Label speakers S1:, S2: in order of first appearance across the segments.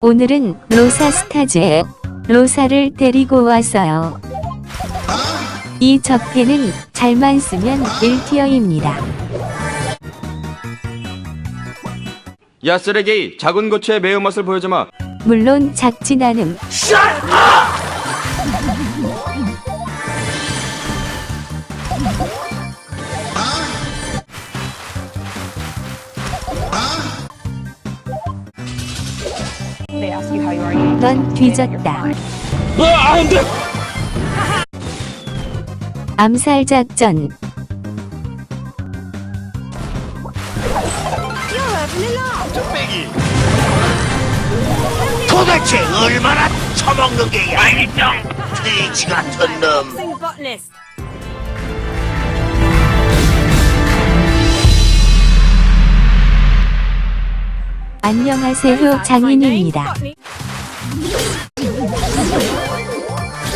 S1: 오늘은 로사 스타즈에 로사를 데리고 왔어요. 이 적폐는 잘만 쓰면 1티어입니다.
S2: 야 쓰레기 작은 고추의 매운맛을 보여주마
S1: 물론 작진 않음. 넌 뒤졌다.
S2: 아 안 돼
S1: 암살 작전.
S3: 도대체 얼마나 처먹는 게야? 돼지 같은 놈.
S1: 안녕하세요 장인입니다.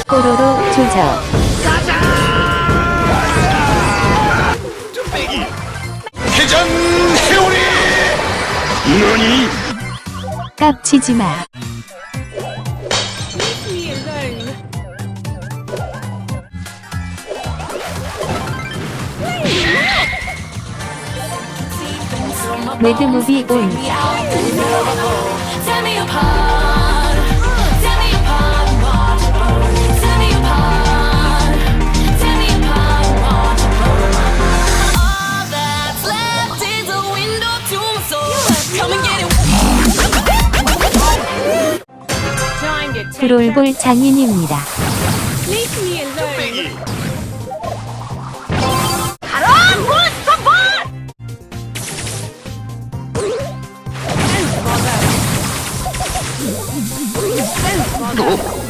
S1: 뽀로로 조져.
S3: 회전 회오리. 너니?
S1: 깝치지 마.
S4: To
S5: take
S1: 트롤볼 장인입니다.
S5: Leave me alone.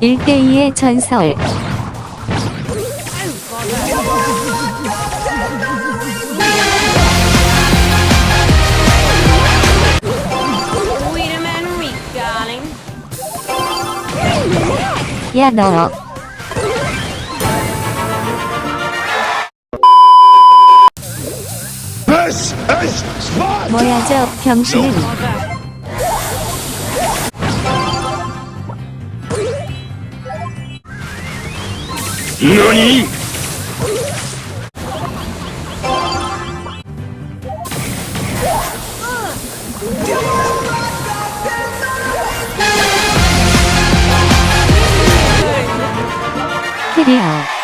S1: 일대이의 전설. 야 너. 뭐야 저 병신은?
S3: 너니? 클리어